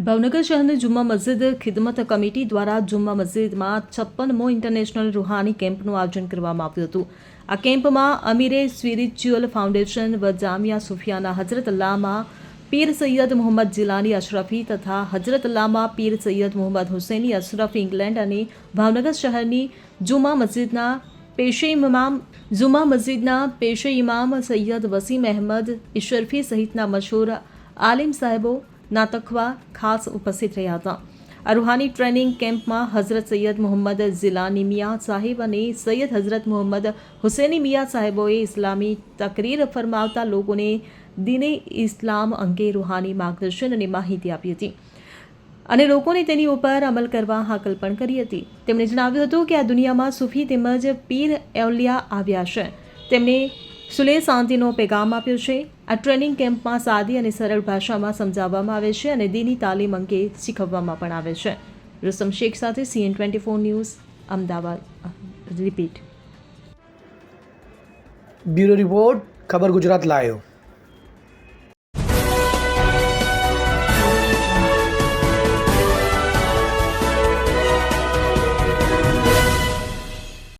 ભાવનગર શહેરની જુમ્મા મસ્જિદ ખિદમત કમિટી દ્વારા જુમ્મા મસ્જિદમાં છપ્પનમો ઇન્ટરનેશનલ રૂહાની કેમ્પનું આયોજન કરવામાં આવ્યું હતું. આ કેમ્પમાં અમીરે સ્પિરિચ્યુઅલ ફાઉન્ડેશન વ જામિયા સુફિયાના હજરત અલ્લામા પીર સૈયદ મોહમ્મદ જિલાની અશરફી તથા હજરત અલ્લામા પીર સૈયદ મોહમ્મદ હુસૈની અશરફ ઇંગ્લેન્ડ અને ભાવનગર શહેરની જુમ્મા મસ્જિદના પેશે ઇમામ જુમ્મા મસ્જિદના પેશે ઇમામ સૈયદ વસીમ અહેમદ ઇશરફી સહિતના મશહૂર આલિમ સાહેબો નાતકવા ખાસ ઉપસ્થિત રહ્યા હતા. આ રૂહાની ટ્રેનિંગ કેમ્પમાં હઝરત સૈયદ મોહમ્મદ ઝિલાની મિયા સાહેબ અને સૈયદ હઝરત મોહમ્મદ હુસેની મિયા સાહેબોએ ઇસ્લામી તકરીર ફરમાવતા લોકોને દિને ઇસ્લામ અંગે રૂહાની માર્ગદર્શન અને માહિતી આપી હતી અને લોકોને તેની ઉપર અમલ કરવા હાકલ પણ કરી હતી. તેમણે જણાવ્યું હતું કે આ દુનિયામાં સૂફી તેમજ પીર એવલિયા આવ્યા છે. તેમણે સુલે શાંતિનો પેગામ આપ્યો છે. આ ટ્રેનિંગ કેમ્પમાં સાદી અને સરળ ભાષામાં સમજાવવામાં આવે છે અને દીની તાલીમ અંગે શીખવવામાં પણ આવે છે. રુસ્તમ શેખ સાથે CN twenty four news, Ahmedabad. Repeat. Bureau report, ખબર ગુજરાત લાયો.